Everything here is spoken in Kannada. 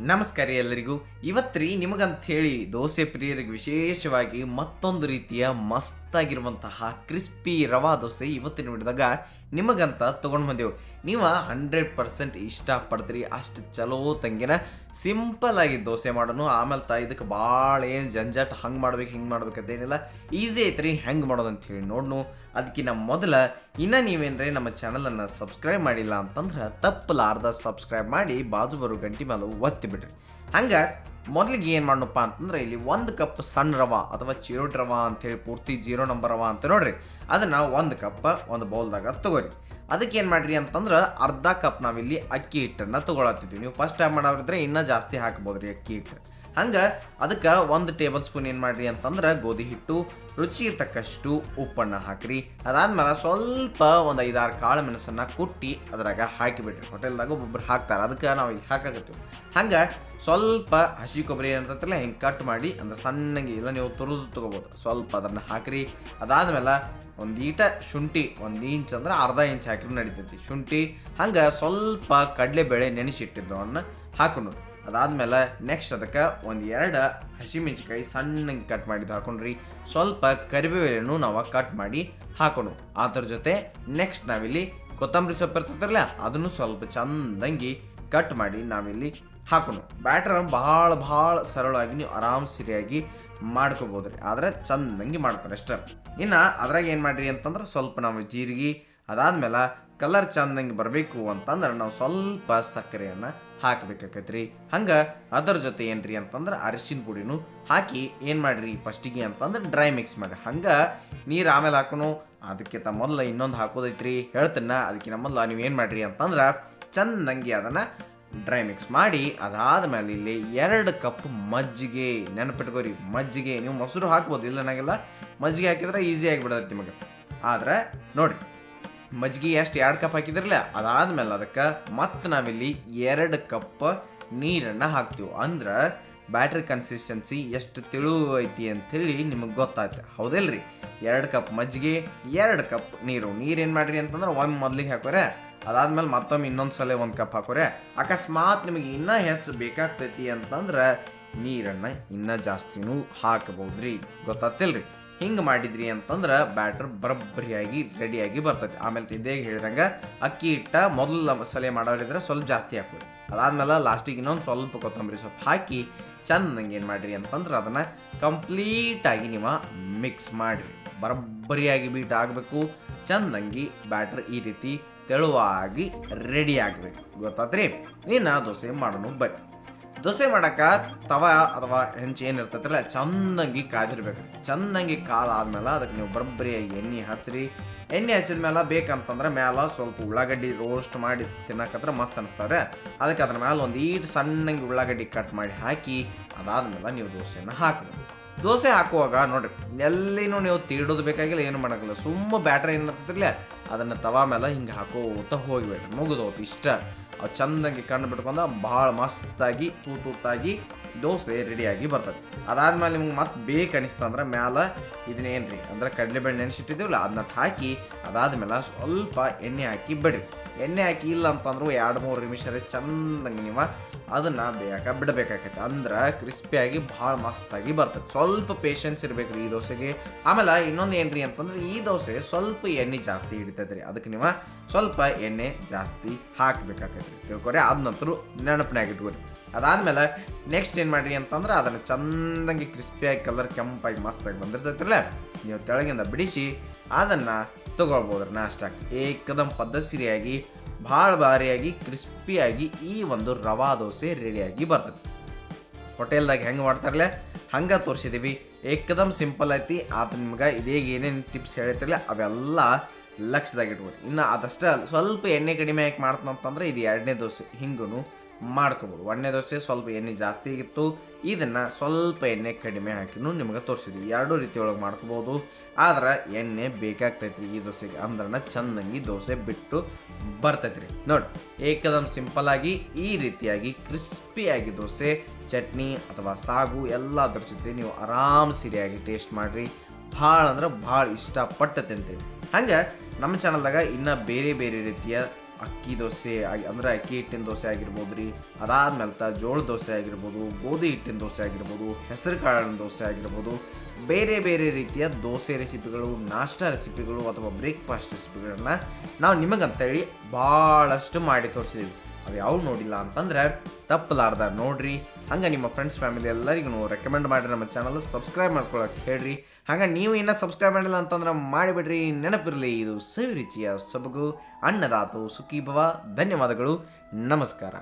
ನಮಸ್ಕಾರ ಎಲ್ಲರಿಗೂ. ಇವತ್ತ್ರಿ ನಿಮಗಂತ ಹೇಳಿ ದೋಸೆ ಪ್ರಿಯರಿಗೆ ವಿಶೇಷವಾಗಿ ಮತ್ತೊಂದು ರೀತಿಯ ಮಸ್ತಾಗಿರುವಂತಹ ಕ್ರಿಸ್ಪಿ ರವಾ ದೋಸೆ ಇವತ್ತಿನ ವಿಡಿಯೋದಾಗ ನಿಮಗಂತ ತೊಗೊಂಡು ಬಂದೆವು. ನೀವು ಹಂಡ್ರೆಡ್ ಪರ್ಸೆಂಟ್ ಇಷ್ಟಪಡ್ತೀರಿ, ಅಷ್ಟು ಚಲೋ ತಂಗಿನ ಸಿಂಪಲ್ ಆಗಿ ದೋಸೆ ಮಾಡೋನು. ಆಮೇಲೆ ತ ಇದಕ್ಕೆ ಭಾಳ ಏನು ಜಂಜಾಟ ಹಂಗೆ ಮಾಡ್ಬೇಕು, ಹಿಂಗೆ ಅಂತ ಏನಿಲ್ಲ. ಈಸಿ ಐತ್ರಿ, ಹೆಂಗೆ ಮಾಡೋದು ಅಂತ ಹೇಳಿ ನೋಡ್ನು. ಅದಕ್ಕಿಂತ ಮೊದಲ, ಇನ್ನ ನೀವೇನ್ರಿ ನಮ್ಮ ಚಾನಲನ್ನು ಸಬ್ಸ್ಕ್ರೈಬ್ ಮಾಡಿಲ್ಲ ಅಂತಂದ್ರೆ ತಪ್ಪಲಾರ್ದ ಸಬ್ಸ್ಕ್ರೈಬ್ ಮಾಡಿ, ಬಾಜು ಬರೋ ಗಂಟಿ ಮೇಲೆ ಒತ್ತಿ ಬಿಡ್ರಿ. ಹಂಗೆ ಮೊದಲಿಗೆ ಏನು ಮಾಡೋಣಪ್ಪ ಅಂತಂದ್ರೆ ಇಲ್ಲಿ ಒಂದು ಕಪ್ ಸಣ್ಣ ರವ ಅಥವಾ ಚಿರೋಟ್ ರವ ಅಂತೇಳಿ ಪೂರ್ತಿ ಜೀರೋ ನಂಬರ್ ರವ ಅಂತ ನೋಡ್ರಿ. ಅದನ್ನು ಒಂದು ಕಪ್ ಒಂದು ಬೌಲ್ದಾಗ ತಗೋರಿ. ಅದಕ್ಕೆ ಏನು ಮಾಡ್ರಿ ಅಂತಂದ್ರೆ ಅರ್ಧ ಕಪ್ ನಾವಿಲ್ಲಿ ಅಕ್ಕಿ ಹಿಟ್ಟನ್ನು ತೊಗೊಳತ್ತಿದ್ವಿ. ನೀವು ಫಸ್ಟ್ ಟೈಮ್ ಮಾಡೋರಿದ್ರೆ ಇನ್ನೂ ಜಾಸ್ತಿ ಹಾಕ್ಬೋದ್ರಿ ಅಕ್ಕಿ ಹಿಟ್ಟು. ಹಂಗೆ ಅದಕ್ಕೆ ಒಂದು ಟೇಬಲ್ ಸ್ಪೂನ್ ಏನು ಮಾಡ್ರಿ ಅಂತಂದ್ರೆ ಗೋಧಿ ಹಿಟ್ಟು, ರುಚಿ ತಕ್ಕಷ್ಟು ಉಪ್ಪನ್ನು ಹಾಕಿರಿ. ಅದಾದ್ಮೇಲೆ ಸ್ವಲ್ಪ ಒಂದು ಐದಾರು ಕಾಳು ಮೆಣಸನ್ನು ಕುಟ್ಟಿ ಅದ್ರಾಗ ಹಾಕಿಬಿಟ್ರಿ ಹೋಟೆಲ್ದಾಗ ಒಬ್ಬೊಬ್ರು ಹಾಕ್ತಾರೆ. ಅದಕ್ಕೆ ನಾವು ಇಲ್ಲಿ ಹಾಕಾಕತ್ತೀವಿ. ಹಂಗೆ ಸ್ವಲ್ಪ ಹಸಿ ಕೊಬ್ಬರಿ ಏನಂತಲ್ಲ ಹಿಂಗೆ ಕಟ್ ಮಾಡಿ ಅಂದ್ರೆ ಸಣ್ಣಗೆ ಇಲ್ಲ, ನೀವು ತುರಿದು ತೊಗೋಬೋದು. ಸ್ವಲ್ಪ ಅದನ್ನು ಹಾಕಿರಿ. ಅದಾದ್ಮೇಲೆ ಒಂದು ಈಟ ಶುಂಠಿ ಒಂದು ಇಂಚ್ ಅಂದ್ರೆ ಅರ್ಧ ಇಂಚ್ ಹಾಕಿರಿ ನಡಿತೈತಿ ಶುಂಠಿ. ಹಂಗೆ ಸ್ವಲ್ಪ ಕಡಲೆಬೇಳೆ ನೆನೆಸಿಟ್ಟಿದ್ದವನ್ನ ಹಾಕೊಂಡು ಅದಾದ್ಮೇಲೆ ನೆಕ್ಸ್ಟ್ ಅದಕ್ಕೆ ಒಂದು ಎರಡು ಹಸಿಮೆಣ್ಸಿನ್ಕಾಯಿ ಸಣ್ಣಗೆ ಕಟ್ ಮಾಡಿದ್ದು ಹಾಕೊಂಡ್ರಿ. ಸ್ವಲ್ಪ ಕರಿಬೇವೇನು ನಾವು ಕಟ್ ಮಾಡಿ ಹಾಕೋಣ. ಅದ್ರ ಜೊತೆ ನೆಕ್ಸ್ಟ್ ನಾವಿಲ್ಲಿ ಕೊತ್ತಂಬರಿ ಸೊಪ್ಪು ಇರ್ತೈತಲ್ಲ, ಅದನ್ನು ಸ್ವಲ್ಪ ಚಂದಂಗಿ ಕಟ್ ಮಾಡಿ ನಾವಿಲ್ಲಿ ಹಾಕೋಣ. ಬ್ಯಾಟರ್ ಭಾಳ ಭಾಳ ಸರಳವಾಗಿ ನೀವು ಆರಾಮ್ ಸರಿಯಾಗಿ ಮಾಡ್ಕೋಬೋದು ರೀ ಆದರೆ ಚಂದಂಗಿ ಮಾಡ್ಕೊರಿ ಅಷ್ಟೇ. ಇನ್ನು ಅದ್ರಾಗ ಏನು ಮಾಡ್ರಿ ಅಂತಂದ್ರೆ ಸ್ವಲ್ಪ ನಾವು ಜೀರಿಗೆ, ಅದಾದ್ಮೇಲೆ ಕಲರ್ ಚಂದಂಗೆ ಬರಬೇಕು ಅಂತಂದ್ರೆ ನಾವು ಸ್ವಲ್ಪ ಸಕ್ಕರೆಯನ್ನು ಹಾಕ್ಬೇಕಾಕೈತ್ರಿ. ಹಂಗೆ ಅದರ ಜೊತೆ ಏನ್ರಿ ಅಂತಂದ್ರೆ ಅರಿಶಿನ ಪುಡಿನೂ ಹಾಕಿ ಏನು ಮಾಡಿರಿ ಫಸ್ಟಿಗೆ ಅಂತಂದ್ರೆ ಡ್ರೈ ಮಿಕ್ಸ್ ಮಾಡಿ. ಹಂಗೆ ನೀರು ಆಮೇಲೆ ಹಾಕೋನು, ಅದಕ್ಕಿಂತ ಮೊದಲು ಇನ್ನೊಂದು ಹಾಕೋದೈತ್ರಿ. ಹೇಳ್ತೀನ, ಅದಕ್ಕಿಂತ ಮೊದಲು ನೀವು ಏನು ಮಾಡಿರಿ ಅಂತಂದ್ರೆ ಚಂದಂಗಿ ಅದನ್ನು ಡ್ರೈ ಮಿಕ್ಸ್ ಮಾಡಿ ಅದಾದ ಮೇಲೆ ಇಲ್ಲಿ ಎರಡು ಕಪ್ ಮಜ್ಜಿಗೆ, ನೆನಪಿಟ್ಕೋರಿ, ಮಜ್ಜಿಗೆ, ನೀವು ಮೊಸರು ಹಾಕ್ಬೋದು ಇಲ್ಲ ನನಗೆಲ್ಲ ಮಜ್ಜಿಗೆ ಹಾಕಿದ್ರೆ ಈಸಿ ಆಗಿಬಿಡತ್ತೆ ನಿಮಗೆ. ಆದ್ರೆ ನೋಡಿ ಮಜ್ಜಿಗೆ ಎಷ್ಟು ಎರಡು ಕಪ್ ಹಾಕಿದ್ರಲ್ಲ, ಅದಾದ್ಮೇಲೆ ಅದಕ್ಕೆ ಮತ್ತೆ ನಾವಿಲ್ಲಿ ಎರಡು ಕಪ್ ನೀರನ್ನು ಹಾಕ್ತೀವಿ. ಅಂದ್ರೆ ಬ್ಯಾಟ್ರಿ ಕನ್ಸಿಸ್ಟೆನ್ಸಿ ಎಷ್ಟು ತಿಳು ಐತಿ ಅಂತೇಳಿ ನಿಮಗೆ ಗೊತ್ತಾಯ್ತು. ಹೌದಲ್ರಿ? ಎರಡು ಕಪ್ ಮಜ್ಜಿಗೆ, ಎರಡು ಕಪ್ ನೀರು. ನೀರೇನು ಮಾಡ್ರಿ ಅಂತಂದ್ರೆ ಒಮ್ಮೆ ಮೊದಲಿಗೆ ಹಾಕೋರೆ, ಅದಾದ್ಮೇಲೆ ಮತ್ತೊಮ್ಮೆ ಇನ್ನೊಂದು ಸಲ ಒಂದು ಕಪ್ ಹಾಕೋರೆ. ಅಕಸ್ಮಾತ್ ನಿಮಗೆ ಇನ್ನೂ ಹೆಚ್ಚು ಬೇಕಾಗ್ತೈತಿ ಅಂತಂದ್ರೆ ನೀರನ್ನು ಇನ್ನೂ ಜಾಸ್ತಿನೂ ಹಾಕಬಹುದ್ರಿ ಗೊತ್ತಾತಿಲ್ರಿ ಹಿಂಗೆ ಮಾಡಿದ್ರಿ ಅಂತಂದ್ರೆ ಬ್ಯಾಟರ್ ಬರಬ್ಬರಿಯಾಗಿ ರೆಡಿಯಾಗಿ ಬರ್ತೈತಿ. ಆಮೇಲೆ ತಿದ್ದೇ ಹೇಳಿದಂಗೆ, ಅಕ್ಕಿ ಹಿಟ್ಟ ಮೊದಲ ಸಲ ಮಾಡೋರಿದ್ರೆ ಸ್ವಲ್ಪ ಜಾಸ್ತಿ ಹಾಕೋರಿ ಅದಾದ್ಮೇಲೆ ಲಾಸ್ಟಿಗೆ ಇನ್ನೊಂದು ಸ್ವಲ್ಪ ಕೊತ್ತಂಬರಿ ಸ್ವಲ್ಪ ಹಾಕಿ ಚಂದಂಗೆ ಏನು ಮಾಡಿರಿ ಅಂತಂದ್ರೆ ಅದನ್ನು ಕಂಪ್ಲೀಟಾಗಿ ನೀವು ಮಿಕ್ಸ್ ಮಾಡಿರಿ. ಬರಬ್ಬರಿಯಾಗಿ ಬೀಟ್ ಆಗಬೇಕು. ಚಂದಂಗಿ ಬ್ಯಾಟ್ರ್ ಈ ರೀತಿ ತೆಳುವಾಗಿ ರೆಡಿ ಆಗಬೇಕು. ಗೊತ್ತಾತ್ರಿ? ಇನ್ನು ದೋಸೆ ಮಾಡೋಣ ಬರ್ರಿ ದೋಸೆ ಮಾಡಕ್ಕ ತವ ಅಥವಾ ಹೆಂಚು ಏನು ಇರ್ತೈತಲ್ಲ, ಚಂದಂಗಿ ಕಾದಿರ್ಬೇಕು. ಚಂದಂಗಿ ಕಾದಾದ್ಮೇಲೆ ಅದಕ್ಕೆ ನೀವು ಬರಬ್ಬರಿಯಾಗಿ ಎಣ್ಣೆ ಹಚ್ಚಿರಿ ಎಣ್ಣೆ ಹಚ್ಚಿದ ಮೇಲೆ ಬೇಕಂತಂದ್ರೆ ಮ್ಯಾಲ ಸ್ವಲ್ಪ ಉಳ್ಳಾಗಡ್ಡಿ ರೋಸ್ಟ್ ಮಾಡಿ ತಿನ್ನಕತ್ರ ಮಸ್ತ್ ಅನಿಸ್ತಾರೆ ಅದಕ್ಕೆ ಅದ್ರ ಮೇಲೆ ಒಂದು ಈಟ್ ಸಣ್ಣಂಗೆ ಉಳ್ಳಾಗಡ್ಡಿ ಕಟ್ ಮಾಡಿ ಹಾಕಿ, ಅದಾದ್ಮೇಲೆ ನೀವು ದೋಸೆನ ಹಾಕಬೇಕು ದೋಸೆ ಹಾಕುವಾಗ ನೋಡ್ರಿ, ಎಲ್ಲಿನೂ ನೀವು ತೀಡೋದು ಬೇಕಾಗಿಲ್ಲ, ಏನು ಮಾಡೋಂಗಿಲ್ಲ ಸುಮ್ಮ ಬ್ಯಾಟ್ರಿ ಏನಿರ್ತಿರ್ಲಿ ಅದನ್ನು ತವಾ ಮೇಲೆ ಹಿಂಗೆ ಹಾಕೋತ ಹೋಗ್ಬೇಡ್ರಿ. ಮುಗಿದೋತು ಇಷ್ಟ. ಅವು ಚಂದಂಗೆ ಕಣ್ಣು ಬಿಟ್ಕೊಂಡು ಭಾಳ ಮಸ್ತಾಗಿ ತೂತಾಗಿ ದೋಸೆ ರೆಡಿಯಾಗಿ ಬರ್ತದೆ. ಅದಾದ್ಮೇಲೆ ನಿಮ್ಗೆ ಮತ್ತೆ ಬೇಕು ಅನಿಸ್ತಂದ್ರೆ ಮ್ಯಾಲ ಇದನ್ನೇನ್ರಿ ಅಂದ್ರೆ ಕಡಲೆಬೇಳೆ ನೆನೆಸಿಟ್ಟಿದ್ದೀವಲ್ಲ ಅದನ್ನ ಹಾಕಿ ಅದಾದ್ಮೇಲೆ ಸ್ವಲ್ಪ ಎಣ್ಣೆ ಹಾಕಿ ಬಿಡ್ರಿ. ಎಣ್ಣೆ ಹಾಕಿ ಇಲ್ಲ ಅಂತಂದ್ರೂ ಎರಡು ಮೂರು ನಿಮಿಷ ಚಂದಂಗೆ ನೀವು ಅದನ್ನು ಬೇಕ ಬಿಡಬೇಕಾಗತ್ತೆ. ಅಂದ್ರೆ ಕ್ರಿಸ್ಪಿಯಾಗಿ ಭಾಳ ಮಸ್ತಾಗಿ ಬರ್ತದೆ. ಸ್ವಲ್ಪ ಪೇಷನ್ಸ್ ರೀ ಈ ದೋಸೆಗೆ. ಆಮೇಲೆ ಇನ್ನೊಂದು ಏನ್ರಿ ಅಂತಂದ್ರೆ ಈ ದೋಸೆ ಸ್ವಲ್ಪ ಎಣ್ಣೆ ಜಾಸ್ತಿ ಹಿಡಿತೈತ್ರಿ. ಅದಕ್ಕೆ ನೀವು ಸ್ವಲ್ಪ ಎಣ್ಣೆ ಜಾಸ್ತಿ ಹಾಕಬೇಕಾಗತ್ತೆ. ತಿಳ್ಕೊರಿ. ಅದ ನಂತರ ನೆನಪಿನಾಗ ಅದಾದ್ಮೇಲೆ ನೆಕ್ಸ್ಟ್ ಏನು ಮಾಡ್ರಿ ಅಂತಂದ್ರೆ ಅದನ್ನು ಚಂದಂಗೆ ಕ್ರಿಸ್ಪಿಯಾಗಿ ಕಲರ್ ಕೆಂಪಾಗಿ ಮಸ್ತಾಗಿ ಬಂದಿರ್ತೈತ್ರಲ್ಲ ನೀವು ತೆಳಗಿಂದ ಬಿಡಿಸಿ ಅದನ್ನು ತಗೊಳ್ಬೋದ್ರಿ ನಾಷ್ಟಾಕ್ ಏಕದಮ್ ಪದ್ಧತಿಯಾಗಿ, ಭಾಳ ಭಾರಿಯಾಗಿ, ಕ್ರಿಸ್ಪಿಯಾಗಿ ಈ ಒಂದು ರವಾ ದೋಸೆ ರೆಡಿಯಾಗಿ ಬರ್ತದೆ. ಹೋಟೆಲ್ದಾಗ ಹೆಂಗೆ ಮಾಡ್ತಾರಲ್ಲ? ಹಂಗೆ ತೋರಿಸಿದ್ದೀವಿ ಏಕದಮ್ ಸಿಂಪಲ್ ಐತಿ. ಆತ ನಿಮ್ಗೆ ಇದೇ ಏನೇನು ಟಿಪ್ಸ್ ಹೇಳ್ತಿರಲ್ಲ ಅವೆಲ್ಲ ಲಕ್ಷದಾಗಿಟ್ಬೋದು ಇನ್ನು ಅದಷ್ಟೇ ಸ್ವಲ್ಪ ಎಣ್ಣೆ ಕಡಿಮೆ ಯಾಕೆ ಮಾಡ್ತಾನಂತಂದ್ರೆ ಇದು ಎರಡನೇ ದೋಸೆ ಹಿಂಗೂ ಮಾಡ್ಕೋಬೋದು. ಒಣ್ಣೆ ದೋಸೆ ಸ್ವಲ್ಪ ಎಣ್ಣೆ ಜಾಸ್ತಿ ಆಗಿತ್ತು. ಇದನ್ನು ಸ್ವಲ್ಪ ಎಣ್ಣೆ ಕಡಿಮೆ ಹಾಕಿನೂ ನಿಮಗೆ ತೋರಿಸಿದ್ವಿ. ಎರಡೂ ರೀತಿಯೊಳಗೆ ಮಾಡ್ಕೋಬೋದು. ಆದ್ರೆ ಎಣ್ಣೆ ಬೇಕಾಗ್ತೈತಿ ಈ ದೋಸೆಗೆ. ಅಂದ್ರನ ಚಂದಂಗಿ ದೋಸೆ ಬಿಟ್ಟು ಬರ್ತೈತ್ರಿ. ನೋಡಿ, ಏಕದಮ್ ಆಗಿ ಈ ರೀತಿಯಾಗಿ ಕ್ರಿಸ್ಪಿಯಾಗಿ ದೋಸೆ, ಚಟ್ನಿ ಅಥವಾ ಸಾಗು ಎಲ್ಲ ಅದ್ರ ಜೊತೆ ನೀವು ಆರಾಮ್ ಸಿರಿಯಾಗಿ ಟೇಸ್ಟ್ ಮಾಡಿರಿ. ಭಾಳ ಅಂದ್ರೆ ಭಾಳ ಇಷ್ಟಪಟ್ಟು ಅಂತೇಳಿ ಹಂಗೆ ನಮ್ಮ ಚಾನಲ್ದಾಗ ಇನ್ನೂ ಬೇರೆ ಬೇರೆ ರೀತಿಯ ಅಕ್ಕಿ ದೋಸೆ ಅಂದರೆ ಅಕ್ಕಿ ಹಿಟ್ಟಿನ ದೋಸೆ ಆಗಿರ್ಬೋದು ರೀ. ಅದಾದ್ಮೇಲೆ ತ ಜೋಳ ದೋಸೆ ಆಗಿರ್ಬೋದು, ಗೋಧಿ ಹಿಟ್ಟಿನ ದೋಸೆ ಆಗಿರ್ಬೋದು ಹೆಸರು ಕಾಳಿನ ದೋಸೆ ಆಗಿರ್ಬೋದು, ಬೇರೆ ಬೇರೆ ರೀತಿಯ ದೋಸೆ ರೆಸಿಪಿಗಳು ನಾಷ್ಟಾ ರೆಸಿಪಿಗಳು ಅಥವಾ ಬ್ರೇಕ್ಫಾಸ್ಟ್ ರೆಸಿಪಿಗಳನ್ನು ನಾವು ನಿಮಗಂತೇಳಿ ಭಾಳಷ್ಟು ಮಾಡಿ ತೋರಿಸಿದ್ದೀವಿ ಅವು ಯಾವ ನೋಡಿಲ್ಲ ಅಂತಂದ್ರೆ ತಪ್ಪಲಾರ್ದ ನೋಡ್ರಿ. ಹಂಗೆ ನಿಮ್ಮ ಫ್ರೆಂಡ್ಸ್ ಫ್ಯಾಮಿಲಿ ಎಲ್ಲರಿಗೂ ರೆಕಮೆಂಡ್ ಮಾಡಿರಿ, ನಮ್ಮ ಚಾನಲ್ ಸಬ್ಸ್ಕ್ರೈಬ್ ಮಾಡ್ಕೊಳಕ್ಕೆ ಹೇಳ್ರಿ. ಹಂಗೆ ನೀವು ಇನ್ನೂ ಸಬ್ಸ್ಕ್ರೈಬ್ ಮಾಡಿಲ್ಲ ಅಂತಂದ್ರೆ ಮಾಡಿಬಿಡ್ರಿ. ನೆನಪಿರಲಿ, ಇದು ಸವಿ ರುಚಿಯ ಸೊಬಗು, ಅನ್ನದಾತು ಸುಖಿ ಭವ ಧನ್ಯವಾದಗಳು. ನಮಸ್ಕಾರ.